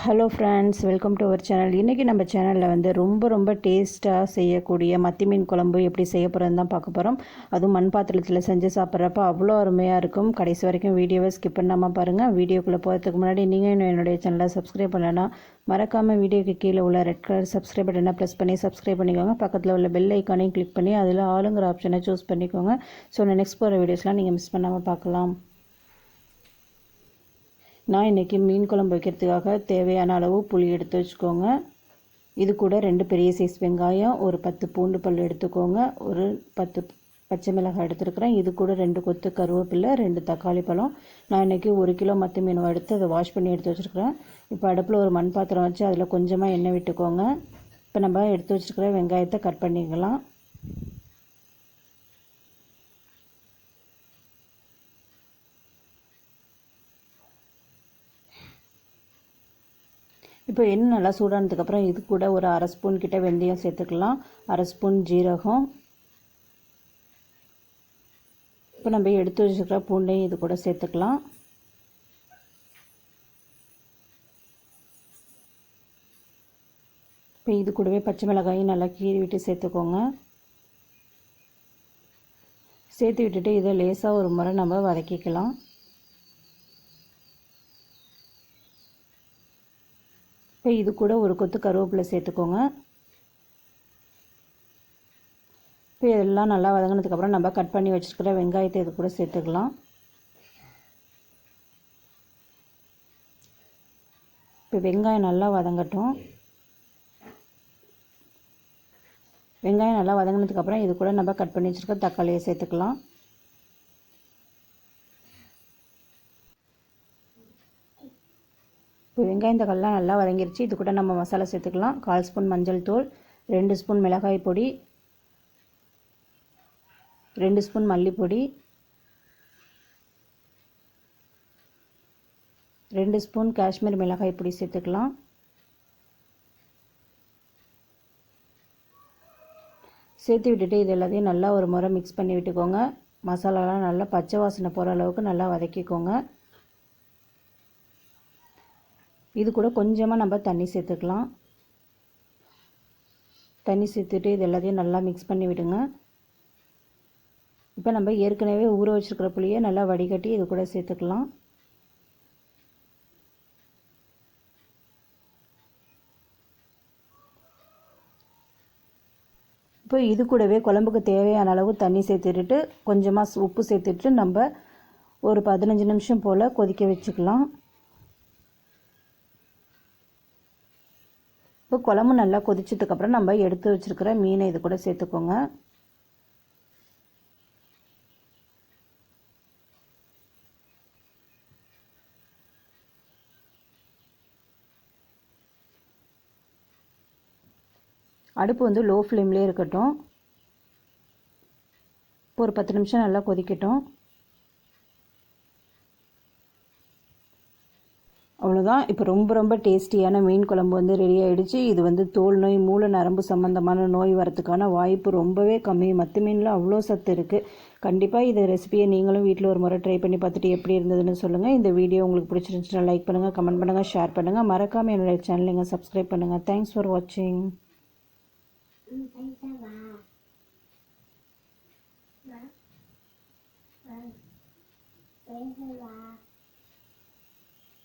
Hello friends welcome to our channel இன்றைக்கி நம்ம சேனலில் வந்து ரொம்ப ரொம்ப டேஸ்ட்டாக செய்யக்கூடிய மத்தி மீன் குழம்பு எப்படி செய்ய போகிறதுன்னு தான் பார்க்க போகிறோம் அதுவும் மண் பாத்திரத்தில் செஞ்சு சாப்பிட்றப்ப அவ்வளோ அருமையாக இருக்கும். கடைசி வரைக்கும் வீடியோவை ஸ்கிப் பண்ணாமல் பாருங்கள் வீடியோக்குள்ளே போகிறதுக்கு முன்னாடி நீங்கள் இன்னும் என்னுடைய சேனலை சப்ஸ்கிரைப் பண்ணலைன்னா மறக்காமல் வீடியோக்கு கீழே உள்ள ரெட் கலர் சப்ஸ்கிரைப் பட்டனை ப்ரெஸ் பண்ணி சப்ஸ்கிரைப் பண்ணிக்கோங்க. பக்கத்தில் உள்ள பெல் ஐக்கானையும் கிளிக் பண்ணி அதில் ஆளுங்கிற ஆப்ஷனை சூஸ் பண்ணிக்கோங்க. ஸோ நான் நெக்ஸ்ட் போகிற வீடியோஸ்லாம் நீங்கள் மிஸ் பண்ணாமல் பார்க்கலாம். நான் இன்றைக்கி மீன் குழம்பு வைக்கிறதுக்காக தேவையான அளவு புளி எடுத்து வச்சுக்கோங்க. இது கூட ரெண்டு பெரிய சைஸ் வெங்காயம் ஒரு பத்து பூண்டு பல் எடுத்துக்கோங்க. ஒரு பத்து பச்சை மிளகாய் எடுத்துருக்குறேன். இது கூட ரெண்டு கொத்து கருவேப்பில்லை ரெண்டு தக்காளி பழம். நான் இன்றைக்கி ஒரு கிலோ மத்து மீன் எடுத்து அதை வாஷ் பண்ணி எடுத்து வச்சுருக்கிறேன். இப்போ அடுப்பில் ஒரு மண் பாத்திரம் வச்சு அதில் கொஞ்சமாக எண்ணெய் விட்டுக்கோங்க. இப்போ நம்ம எடுத்து வச்சுருக்கிற வெங்காயத்தை கட் பண்ணிக்கலாம். இப்போ எண்ணெய் நல்லா சூடானதுக்கப்புறம் இது கூட ஒரு அரை ஸ்பூன் கிட்ட வெந்தயம் சேர்த்துக்கலாம். அரை ஸ்பூன் ஜீரகம். இப்போ நம்ம எடுத்து வச்சுக்கிற பூண்டையும் இது கூட சேர்த்துக்கலாம். இப்போ இது கூடவே பச்சை மிளகாயும் நல்லா கீறி விட்டு சேர்த்துக்கோங்க. சேர்த்து விட்டுட்டு இதை லேசாக ஒரு முறை நம்ம வதக்கிக்கலாம். இப்போ இது கூட ஒரு கொத்து கருவேப்பிலை சேர்த்துக்கோங்க. இப்போ இதெல்லாம் நல்லா வதங்கினதுக்கப்புறம் நம்ம கட் பண்ணி வச்சுருக்கிற வெங்காயத்தை இது கூட சேர்த்துக்கலாம். இப்போ வெங்காயம் நல்லா வதங்கட்டும். வெங்காயம் நல்லா வதங்கினதுக்கப்புறம் இது கூட நம்ம கட் பண்ணி வச்சுருக்க தக்காளியை சேர்த்துக்கலாம். இப்போ வெங்காயத்தக்காளிலாம் நல்லா வதங்கிருச்சு. இது கூட நம்ம மசாலா சேர்த்துக்கலாம். கால் ஸ்பூன் மஞ்சள் தூள் ரெண்டு ஸ்பூன் மிளகாய் பொடி ரெண்டு ஸ்பூன் மல்லிப்பொடி ரெண்டு ஸ்பூன் காஷ்மீர் மிளகாய் பொடி சேர்த்துக்கலாம். சேர்த்து விட்டுட்டு இது எல்லாத்தையும் நல்லா ஒரு முறை மிக்ஸ் பண்ணி விட்டுக்கோங்க. மசாலாலாம் நல்லா பச்சை வாசனை போகிற அளவுக்கு நல்லா வதக்கிக்கோங்க. இது கூட கொஞ்சமாக நம்ம தண்ணி சேர்த்துக்கலாம். தண்ணி சேர்த்துட்டு இது எல்லாத்தையும் நல்லா மிக்ஸ் பண்ணி விடுங்க. இப்போ நம்ம ஏற்கனவே ஊற வச்சுருக்கிற புளியை நல்லா வடிகட்டி இது கூட சேர்த்துக்கலாம். இப்போ இது கூடவே குழம்புக்கு தேவையான அளவு தண்ணி சேர்த்துட்டு கொஞ்சமாக உப்பு சேர்த்துட்டு நம்ம ஒரு பதினஞ்சு நிமிஷம் போல் கொதிக்க வச்சுக்கலாம். இப்போ குழம்பு நல்லா கொதிச்சதுக்கப்புறம் நம்ம எடுத்து வச்சுருக்கிற மீனை இது கூட சேர்த்துக்கோங்க. அடுப்பு வந்து லோ ஃப்ளேம்லேயே இருக்கட்டும். இப்போ ஒரு பத்து நிமிஷம் நல்லா கொதிக்கட்டும். அவ்வளோதான் இப்போ ரொம்ப ரொம்ப டேஸ்டியான மீன் குழம்பு வந்து ரெடி ஆகிடுச்சு இது வந்து தோல் நோய் மூல நரம்பு சம்மந்தமான நோய் வரத்துக்கான வாய்ப்பு ரொம்பவே கம்மி. மற்ற மீனில் அவ்வளோ சத்து இருக்குது கண்டிப்பாக இந்த ரெசிபியை நீங்களும் வீட்டில் ஒரு முறை ட்ரை பண்ணி பார்த்துட்டு எப்படி இருந்ததுன்னு சொல்லுங்கள் இந்த வீடியோ உங்களுக்கு பிடிச்சிருந்துச்சுன்னா லைக் பண்ணுங்கள் கமெண்ட் பண்ணுங்கள் ஷேர் பண்ணுங்கள் மறக்காமல் என்னுடைய சேனலுங்க நீங்கள் சப்ஸ்கிரைப் பண்ணுங்கள் தேங்க்ஸ் ஃபார் வாட்சிங்